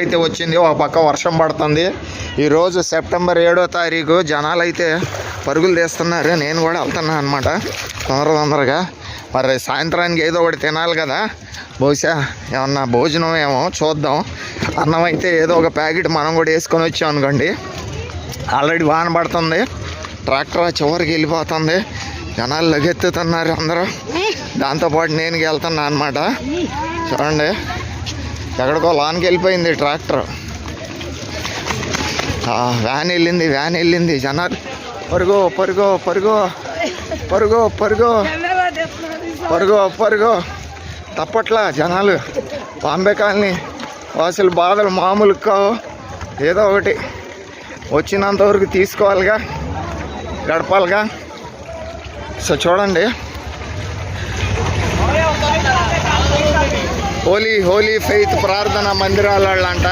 అయితే వచ్చింది. ఒక పక్క వర్షం పడుతుంది. ఈరోజు సెప్టెంబర్ ఏడో తారీఖు జనాలు అయితే పరుగులు తీస్తున్నారు. నేను కూడా వెళ్తున్నాను అనమాట తొందర తొందరగా. మరి సాయంత్రానికి ఏదో ఒకటి తినాలి కదా. బహుశా ఏమన్నా భోజనం ఏమో చూద్దాం. అన్నం అయితే ఏదో ఒక ప్యాకెట్ మనం కూడా వేసుకొని వచ్చాం అనుకోండి. ఆల్రెడీ వాన పడుతుంది. ట్రాక్టర్ చివరికి వెళ్ళిపోతుంది. జనాలు లగెత్తుతున్నారు అందరూ. దాంతోపాటు నేను వెళ్తున్నా అనమాట చూడండి. ఎక్కడికో లాన్కి వెళ్ళిపోయింది ట్రాక్టర్. వ్యాన్ వెళ్ళింది వ్యాన్ వెళ్ళింది. జనాలు పరుగు పరుగు పరుగు పరుగు పరుగు పరుగు పరుగు. తప్పట్లా జనాలు బాంబే కాలనీ వాసులు బాధలు మామూలు కావు. ఏదో ఒకటి వచ్చినంత వరకు తీసుకోవాలిగా గడపాలిగా. సో చూడండి హోలీ హోలీ ఫెయిత్ ప్రార్థన మందిరాల వాళ్ళంట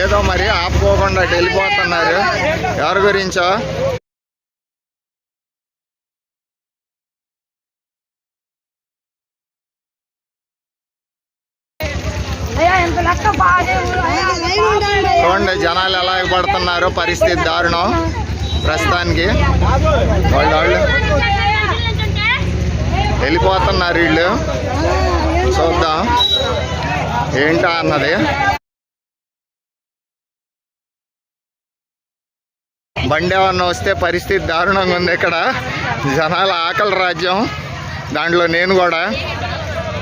ఏదో మరి ఆపుకోకుండా వెళ్ళిపోతున్నారు. ఎవరి గురించో? చూడండి జనాలు ఎలా పడుతున్నారో పరిస్థితి దారుణం. ప్రస్తుతానికి వాళ్ళు వాళ్ళు వెళ్ళిపోతున్నారు వీళ్ళు. చూద్దాం. ఏంటా అన్నది? బండి ఏమన్నా వస్తే పరిస్థితి దారుణంగా ఉంది ఇక్కడ. జనాల ఆకలి రాజ్యం. దాంట్లో నేను కూడా.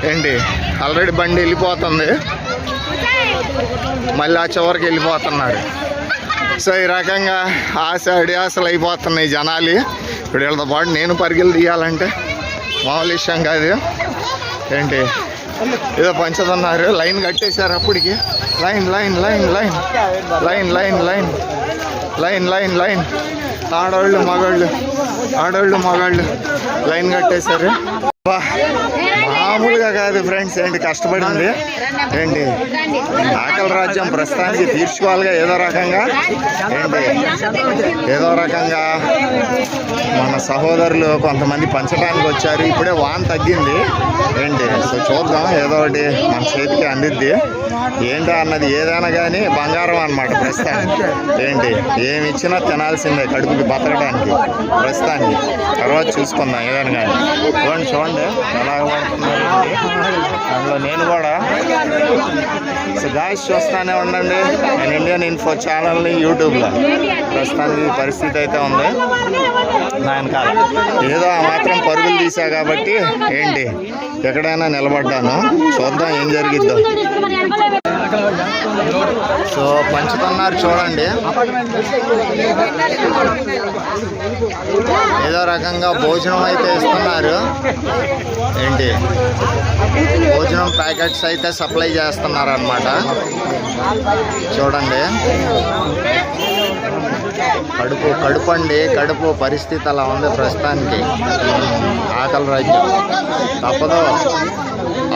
ఏంటి? ఆల్రెడీ బండి వెళ్ళిపోతుంది. మళ్ళీ ఆ చివరికి వెళ్ళిపోతున్నారు సో ఈ రకంగా ఆశ అడియాసలు అయిపోతున్నాయి జనాలు. ఇప్పుడు వీళ్ళతో పాటు నేను పరిగెలు తీయాలంటే మామూలు విషయం కాదు. ఏంటి? ఏదో పంచదన్నారు లైన్ కట్టేశారు అప్పటికి. Line line line line. Line line line. Line line line. ఆడవాళ్ళు మగాళ్ళు. ఆడవాళ్ళు మగాళ్ళు. లైన్ కట్టేశారు. బా. మామూలుగా కాదు ఫ్రెండ్స్ ఏంటి కష్టపడింది? ఏంటి? ఆకలి రాజ్యం ప్రస్తుతానికి తీర్చుకోవాలిగా ఏదో రకంగా? ఏంటి? ఏదో రకంగా మన సహోదరులు కొంతమంది పంచడానికి వచ్చారు. ఇప్పుడే వాన్ తగ్గింది. ఏంటి? సో చూద్దాం ఏదో ఒకటి మన చేతికి అందిద్ది. ఏంటో అన్నది ఏదైనా కానీ బంగారం అన్నమాట ప్రస్తుతానికి. ఏంటి? ఏమి ఇచ్చినా తినాల్సిందే కడుపుకి బతకడానికి ప్రస్తుతానికి. తర్వాత చూసుకుందాం ఏదైనా కానీ చూడండి చూడండి. ఎలా పడుతున్నారు అందులో నేను కూడా. సో గాయస్ చూస్తానే ఉండండి. నేను ఇండియన్ ఇన్ఫో ఛానల్ని యూట్యూబ్లో ప్రస్తుతానికి పరిస్థితి అయితే ఉంది. నా ఏదో ఆ మాత్రం పరుగులు తీసా కాబట్టి ఏంటి? ఎక్కడైనా నిలబడ్డాను. చూద్దాం ఏం జరిగిద్దో. సో పంచుతున్నారు చూడండి. ఏదో రకంగా భోజనం అయితే ఇస్తున్నారు. ఏంటి? భోజనం ప్యాకెట్స్ అయితే సప్లై చేస్తున్నారు అనమాట చూడండి. కడుపు కడుపు అండి కడుపు పరిస్థితి అలా ఉంది ప్రస్తుతానికి. ఆకలి రాజ్యం. తప్పదు.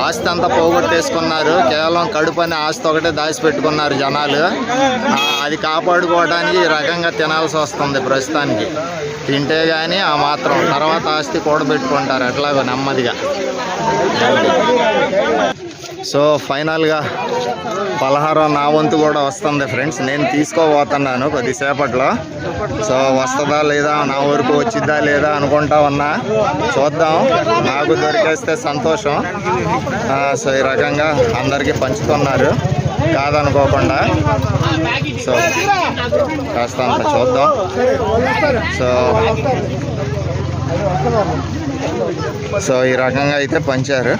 ఆస్తి అంతా పోగొట్టేసుకున్నారు. కేవలం కడుపు అనే ఆస్తి ఒకటే దాచిపెట్టుకున్నారు జనాలు. అది కాపాడుకోవడానికి ఈ రకంగా తినాల్సి వస్తుంది ప్రస్తుతానికి. తింటే కానీ ఆ మాత్రం తర్వాత ఆస్తి కూడబెట్టుకుంటారు ఎట్లాగో నెమ్మదిగా. సో ఫైనల్గా పలహారం నా వంతు కూడా వస్తుంది ఫ్రెండ్స్. నేను తీసుకోబోతున్నాను కొద్దిసేపట్లో. సో వస్తుందా లేదా నా వరకు వచ్చిద్దా లేదా అనుకుంటా ఉన్నా. చూద్దాం. నాకు దొరికేస్తే సంతోషం. సో ఈ రకంగా అందరికీ పంచుతున్నారు. కాదనుకోకుండా. సో కాస్త చూద్దాం. సో సో ఈ రకంగా అయితే పంచారు.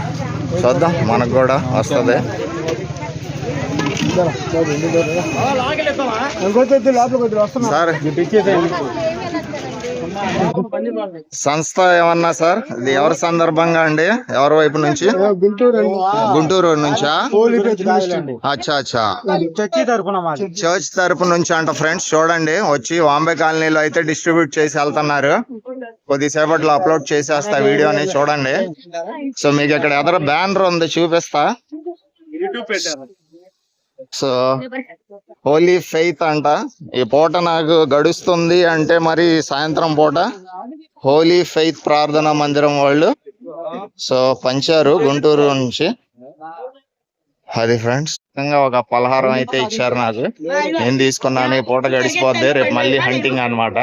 చూద్దాం మనకు కూడా వస్తుంది. సార్ సంస్థ ఏమన్నా సార్? ఇది ఎవరి సందర్భంగా అండి? ఎవరి వైపు నుంచి? గుంటూరు నుంచా? అచ్చా అచ్చా. చర్చ్ తరపు నుంచి అంట ఫ్రెండ్స్ చూడండి. వచ్చి వాంబే కాలనీలో అయితే డిస్ట్రిబ్యూట్ చేసి వెళ్తున్నారు. కొద్దిసేపట్లో అప్లోడ్ చేసేస్తా వీడియోని చూడండి. సో మీకు ఇక్కడ ఎదర బ్యానర్ ఉంది చూపిస్తా. సో హోలీ ఫెయిత్ అంట. ఈ పూట నాకు గడుస్తుంది అంటే మరి సాయంత్రం పూట హోలీ ఫెయిత్ ప్రార్థనా మందిరం వాళ్ళు. సో పంచారు గుంటూరు నుంచి. అది ఫ్రెండ్స్ ఒక పలహారం అయితే ఇచ్చారు నాకు. నేను తీసుకున్నాను ఈ పూట గడిచిపోద్ది. రేపు మళ్ళీ హంటింగ్ అన్నమాట.